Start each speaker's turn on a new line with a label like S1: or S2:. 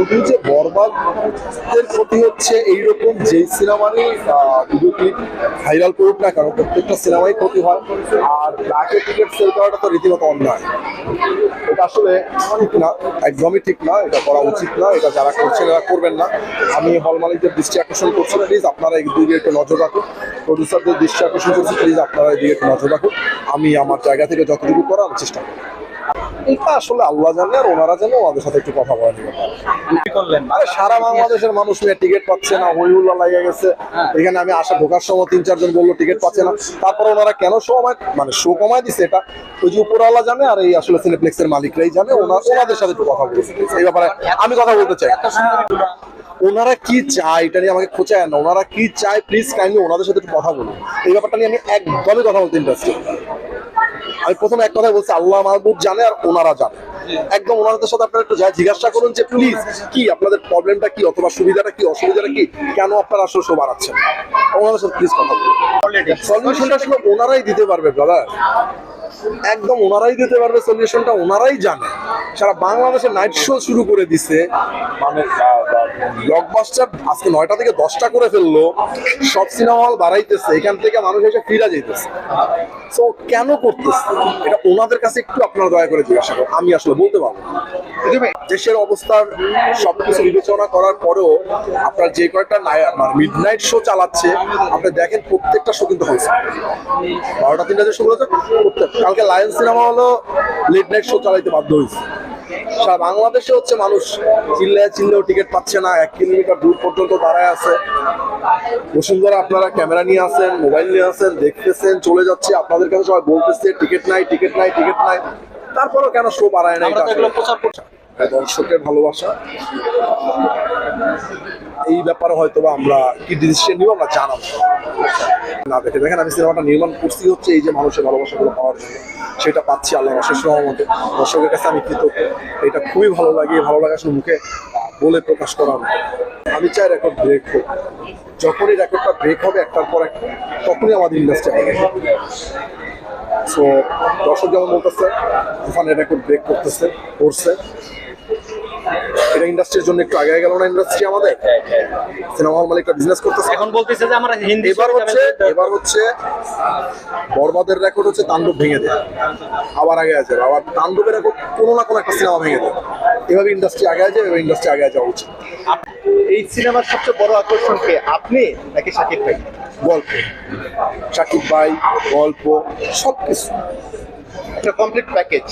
S1: শুধু যে বরবাদের ক্ষতি হচ্ছে এইরকম যেই সিনেমারই ভিডিও ক্লিপ ভাইরাল করুক না কেন, প্রত্যেকটা সিনেমাই ক্ষতি হয়। আর ব্ল্যাকে টিকিট সেল করাটা তো রীতিমতো অন্যায়। এটা আসলে ঠিক না, একদমই ঠিক না, এটা করা উচিত না, এটা যারা করছেন এরা করবেন না। আমি হল মালিকদের দৃষ্টি আকর্ষণ করছি প্লিজ আপনারা এই দিকে একটু নজর রাখুন। প্রডিউসারদের দৃষ্টি আকর্ষণ করছি প্লিজ আপনারা এই একটু নজর রাখুন। আমি আমার জায়গা থেকে যতটুকু করার চেষ্টা করব। এটা আসলে আল্লাহ জানে আর ওনারা জানে ওনাদের সাথে একটু কথা বলা আরে সারা বাংলাদেশের মানুষ নিয়ে টিকিট পাচ্ছে না হই হুল্লা লাগিয়ে গেছে। এখানে আমি আসা ঢোকার সময় তিন চারজন বলল টিকিট পাচ্ছে না। তারপরে ওনারা কেন শো মানে শো কমায় দিছে এটা? ওই যে উপরওয়ালা জানে আর এই আসলে সিনেপ্লেক্সের মালিকরাই জানে ওনার ওনাদের সাথে একটু কথা বলতে এই ব্যাপারে আমি কথা বলতে চাই। ওনারা কি চায়? এটা নিয়ে আমাকে খোঁচায় না। ওনারা কি চায়? প্লিজ কাইন্ডলি ওনাদের সাথে একটু কথা বলুন। এই ব্যাপারটা নিয়ে আমি একদমই কথা বলতে ইন্টারেস্টেড আমি প্রথমে এক কথা বলছি, আল্লাহ মাহবুব জানে আর ওনারা জানে। একদম ওনাদের সাথে আপনারা একটু জিজ্ঞাসা করুন যে প্লিজ কি আপনাদের প্রবলেমটা কি, অথবা সুবিধাটা কি, অসুবিধাটা কি, কেন আপনারা আসলে শো বাড়াচ্ছেন ওনাদের সাথে প্লিজ কথা বলুন। সলিউশনটা আসলে ওনারাই দিতে পারবে দাদা একদম ওনারাই দিতে পারবে সলিউশনটা ওনারাই জানে। সারা বাংলাদেশে নাইট শো শুরু করে দিছে। মানে ব্লকবাস্টার আজকে নয়টা থেকে দশটা করে ফেলল। সব সিনেমা হল বাড়াইতেছে, এখান থেকে মানুষ এসে ফিরা যেতেছে তো কেন করতেছে? এটা ওনাদের কাছে একটু আপনারা দয়া করে জিজ্ঞাসা করুন। আমি আসলে বলতে পারব দেশের অবস্থার সবকিছু বিবেচনা করার পরেও আপনার যে কয়েকটা মিড নাইট শো চালাচ্ছে, আপনি দেখেন প্রত্যেকটা শো কিন্তু হয়েছে। বারোটা, তিনটা যে শো বলেছে প্রত্যেক কালকে লায়ন সিনেমা হলো লেট নাইট শো চালাইতে বাধ্য হয়েছে। সারা বাংলাদেশে হচ্ছে মানুষ চিল্লায় চিল্লেও টিকিট পাচ্ছে না এক কিলোমিটার দূর পর্যন্ত দাঁড়ায় আছে। বসুন্ধরা আপনারা ক্যামেরা নিয়ে আসেন মোবাইল নিয়ে আসেন দেখতেছেন চলে যাচ্ছে। আপনাদের কাছে সবাই বলতেছে টিকিট নাই টিকিট নাই টিকিট নাই। তারপরেও কেন শো বাড়ায় না
S2: করছি।
S1: দর্শকের ভালোবাসা। এই ব্যাপারে হয়তো বা আমরা কি ডিসিশন নিব আমরা জানাব। না দেখে দেখেন, আমি সিনেমাটা নির্মাণ করছি হচ্ছে এই যে মানুষের ভালোবাসাগুলো পাওয়ার জন্য। সেটা পাচ্ছি আল্লাহ অশেষ রহমতে দর্শকের কাছে আমি কৃতজ্ঞ। এটা খুবই ভালো লাগে ভালো লাগা আসলে মুখে বলে প্রকাশ করা আমি চাই রেকর্ড ব্রেক হোক। যখনই রেকর্ডটা ব্রেক হবে, একটার পর একটা, তখনই আমাদের ইন্ডাস্ট্রি আগে। সো দর্শক যেমন বলতেছে, তুফানের রেকর্ড ব্রেক করতেছে, করছে। এটা ইন্ডাস্ট্রির জন্য একটু আগে গেল না ইন্ডাস্ট্রি আমাদের? সিনেমা হল মালিকটা বিজনেস করতেছে।
S2: এখন বলতেছে যে আমরা হিন্দি
S1: এবার হচ্ছে এবার হচ্ছে বরবাদের রেকর্ড হচ্ছে তাণ্ডব ভেঙে দেয়। আবার আগে আছে। আবার তাণ্ডবের রেকর্ড কোনো না কোনো একটা সিনেমা ভেঙে দেয়। এভাবে ইন্ডাস্ট্রি আগে যায় এভাবে ইন্ডাস্ট্রি আগে যাওয়া উচিত
S3: এই সিনেমার সবচেয়ে বড় আকর্ষণ কে? আপনি নাকি শাকিব ভাই?
S1: গল্প। সাকিব ভাই গল্প সব কিছু
S3: একটা কমপ্লিট প্যাকেজ